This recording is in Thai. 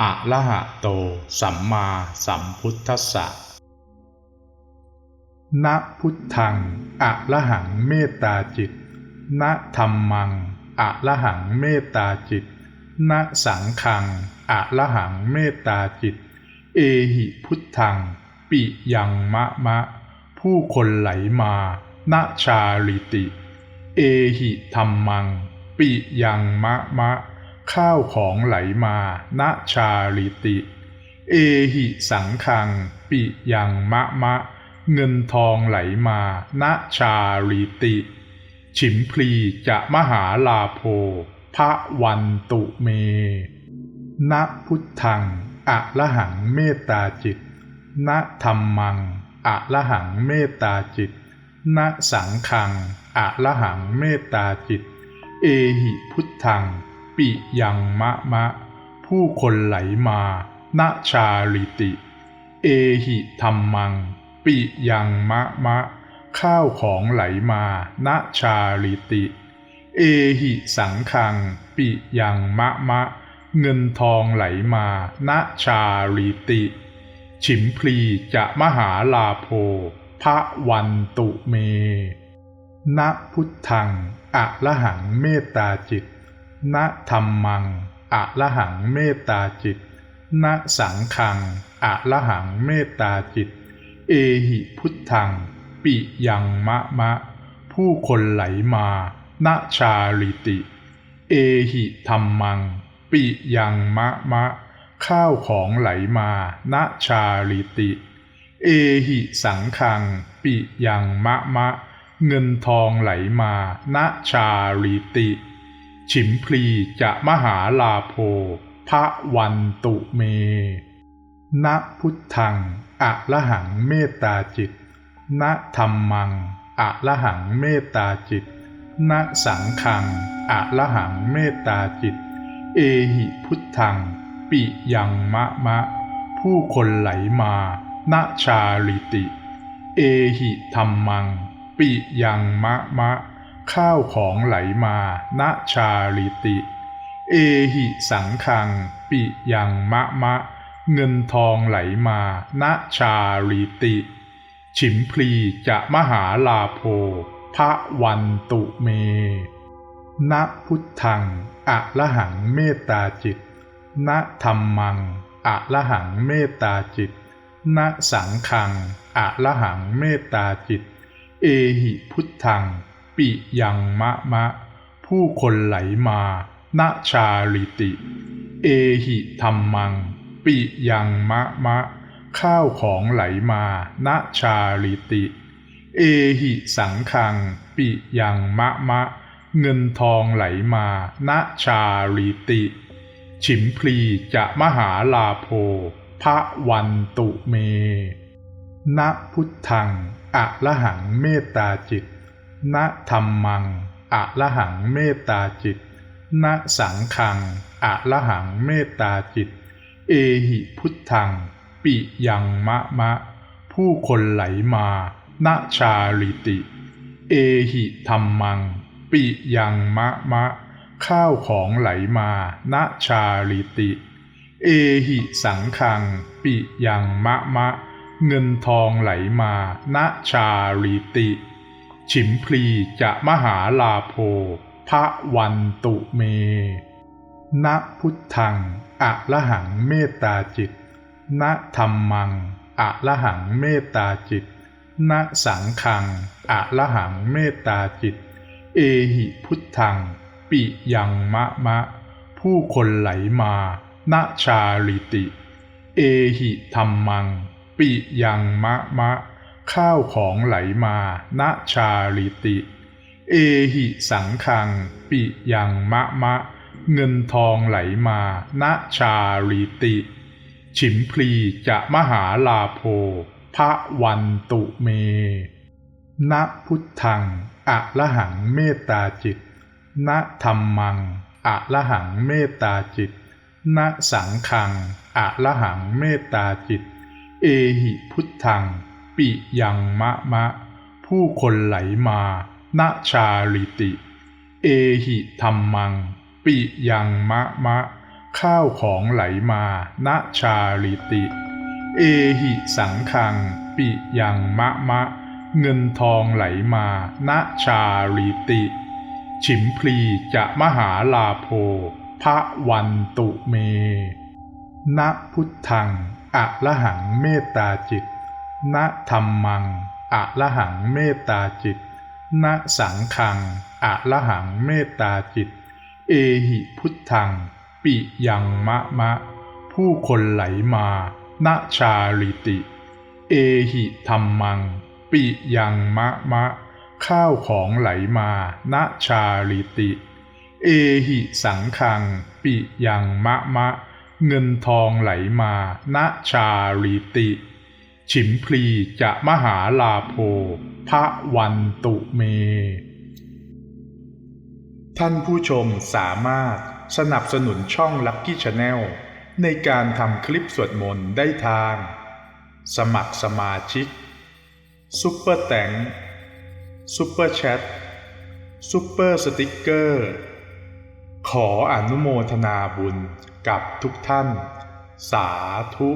อะระหะโต สัมมาสัมพุทธัสสะณพุทธังอะระหังเมตตาจิตณธรรมังอะระหังเมตตาจิตณสังขังอะระหังเมตตาจิต เอหิพุทธัง ปิยังมะมะ ผู้คนไหลมาณชาลิติ เอหิธรรมัง ปิยังมะมะ ข้าวของไหลมาณชาลิติ เอหิสังขัง ปิยังมะมะ เงินทองไหลมาณชาลิติ ฉิมพลีจะมหาลาโภพระวันตุเมณพุทธังอะระหังเมตตาจิตณธรรมังอะระหังเมตตาจิตณสังขังอะระหังเมตตาจิต เอหิพุทธัง ปิยังมะมะ ผู้คนไหลมาณชาลิติ เอหิธรรมัง ปิยังมะมะ ข้าวของไหลมาณชาลิติ เอหิสังขัง ปิยังมะมะ เงินทองไหลมาณชาลิติ ฉิมพลีจะมหาลาโภพระวันตุเม ณพุทธังอะระหังเมตตาจิต ณธรรมัง อะระหังเมตตาจิต ณสังขัง อะระหังเมตตาจิต เอหิพุทธัง ปิยังมะมะ ผู้คนไหลมา ณชาลิติ เอหิธรรมัง ปิยังมะมะ ข้าวของไหลมา ณชาลิติ เอหิสังขัง ปิยังมะมะ เงินทองไหลมา ณชาลิติ ฉิมพลีจะมหาลาโภพระวันตุเม ณพุทธังอะระหังเมตตาจิต ณธรรมังอะระหังเมตตาจิต ณสังขังอะระหังเมตตาจิต เอหิพุทธัง ปิยังมะมะ ผู้คนไหลมา ณชาลิติ เอหิธรรมัง ปิยังมะมะ ข้าวของไหลมาณชาลิติ เอหิสังขัง ปิยังมะมะ เงินทองไหลมาณชาลิติ ฉิมพลีจะมหาลาโภพระวันตุเมณพุทธังอะระหังเมตตาจิตณธรรมังอะระหังเมตตาจิตณสังขังอะระหังเมตตาจิต เอหิพุทธัง ปิยังมะมะ ผู้คนไหลมาณชาลิติ เอหิธรรมัง ปิยังมะมะ ข้าวของไหลมาณชาลิติ เอหิสังขัง ปิยังมะมะ เงินทองไหลมาณชาลิติ ฉิมพลีจะมหาลาโภพระวันตุเม ณพุทธังอะระหังเมตตาจิต ณธรรมัง อะระหังเมตตาจิต ณสังขัง อะระหังเมตตาจิต เอหิพุทธัง ปิยังมะมะ ผู้คนไหลมา ณชาลิติ เอหิธรรมัง ปิยังมะมะ ข้าวของไหลมา ณชาลิติ เอหิสังขัง ปิยังมะมะ เงินทองไหลมา ณชาลิติ ฉิมพลีจะมหาลาโภพระวันตุเม ณพุทธังอะระหังเมตตาจิต ณธรรมังอะระหังเมตตาจิต ณสังขังอะระหังเมตตาจิต เอหิพุทธัง ปิยังมะมะ ผู้คนไหลมา ณชาลิติ เอหิธรรมัง ปิยังมะมะ ข้าวของไหลมาณชาลิติ เอหิสังขัง ปิยังมะมะ เงินทองไหลมาณชาลิติ ฉิมพลีจะมหาลาโภพระวันตุเมณพุทธังอะละหังเมตตาจิตณธรรมังอะละหังเมตตาจิตณสังฆังอะละหังเมตตาจิต เอหิพุทธัง ปิยังมะมะ ผู้คนไหลมาณชาลิติ เอหิธรรมัง ปิยังมะมะ ข้าวของไหลมาณชาลิติ เอหิสังคัง ปิยังมะมะ เงินทองไหลมาณชาลิติ ฉิมพลีจะมหาลาโภพระวันตุเม ณพุทธังอะละหังเมตตาจิต ณธรรมัง อะละหังเมตตาจิต ณสังฆัง อะละหังเมตตาจิต เอหิพุทธัง ปิยังมะมะ ผู้คนไหลมา ณชาลิติ เอหิธรรมัง ปิยังมะมะ ข้าวของไหลมา ณชาลิติ เอหิสังคัง ปิยังมะมะ เงินทองไหลมา ณชาลิติ ฉิมพลีจะมหาลาโภพระวันตุเม ท่านผู้ชมสามารถสนับสนุนช่อง Lucky Channel ในการทำคลิปสวดมนต์ได้ทาง สมัครสมาชิกซุปเปอร์แตงซุปเปอร์แชทซุปเปอร์สติกเกอร์ ขออนุโมทนาบุญกับทุกท่าน สาธุ